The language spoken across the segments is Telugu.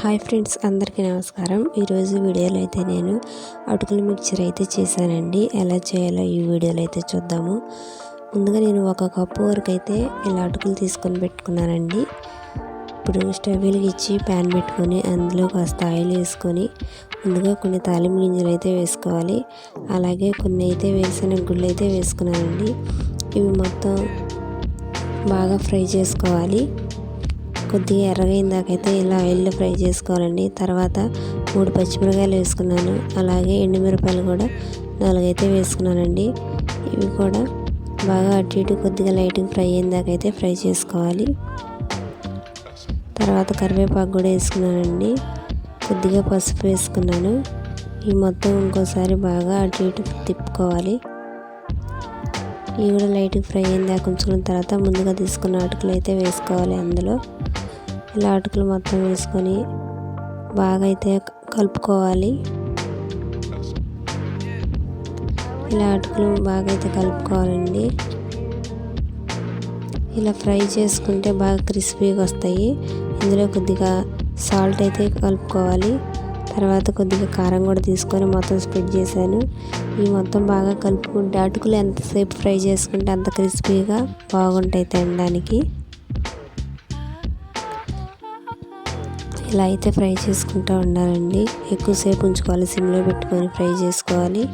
హాయ్ ఫ్రెండ్స్ అందరికీ నమస్కారం. ఈరోజు వీడియోలో అయితే నేను అటుకుల మిక్చర్ అయితే చేశానండి. ఎలా చేయాలో ఈ వీడియోలో అయితే చూద్దాము. ముందుగా నేను ఒక కప్పు వరకు అయితే ఇలా అటుకులు తీసుకొని పెట్టుకున్నానండి. ఇప్పుడు స్టవ్ వెలిగించి ప్యాన్ పెట్టుకొని అందులో కాస్త ఆయిల్ వేసుకొని ముందుగా కొన్ని తాలింపు గింజలు అయితే వేసుకోవాలి. అలాగే కొన్ని అయితే వేసిన గుళ్ళు అయితే వేసుకున్నానండి. ఇవి మొత్తం బాగా ఫ్రై చేసుకోవాలి. కొద్దిగా ఎర్రగా ఇలా ఆయిల్లో ఫ్రై చేసుకోవాలండి. తర్వాత మూడు పచ్చిమిరకాయలు వేసుకున్నాను. అలాగే ఎండుమిరపాయలు కూడా నాలుగైతే వేసుకున్నానండి. ఇవి కూడా బాగా అటు ఇటు కొద్దిగా లైట్గా ఫ్రై అయిందాకైతే ఫ్రై చేసుకోవాలి. తర్వాత కరివేపాకు కూడా వేసుకున్నానండి. కొద్దిగా పసుపు వేసుకున్నాను. ఈ మొత్తం ఇంకోసారి బాగా అటు ఇటు తిప్పుకోవాలి. ఇవి కూడా లైట్గా ఫ్రై అయిందా. ఉంచుకున్న తర్వాత ముందుగా తీసుకున్న అటుకులు అయితే వేసుకోవాలి అందులో. ఇలా అటుకులు మొత్తం వేసుకొని బాగా అయితే కలుపుకోవాలి. ఇలా అటుకులు బాగా అయితే కలుపుకోవాలండి. ఇలా ఫ్రై చేసుకుంటే బాగా క్రిస్పీగా వస్తాయి. ఇందులో కొద్దిగా సాల్ట్ అయితే కలుపుకోవాలి. తర్వాత కొద్దిగా కారం కూడా తీసుకొని మొత్తం స్ప్రెడ్ చేశాను. ఈ మొత్తం బాగా కలుపుకుంటే అటుకులు ఎంతసేపు ఫ్రై చేసుకుంటే అంత క్రిస్పీగా బాగుంటాయి తినడానికి. ఇలా అయితే ఫ్రై చేసుకుంటూ ఉండాలండి. ఎక్కువసేపు ఉంచుకోవాలి సిమ్లో పెట్టుకొని ఫ్రై చేసుకోవాలి.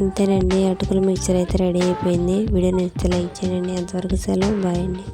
అంతేనండి అటుకుల మిక్చర్ అయితే రెడీ అయిపోయింది. వీడియో నచ్చితే లైక్ చేయండి అంతవరకు సెలవు బాయ్ అండి.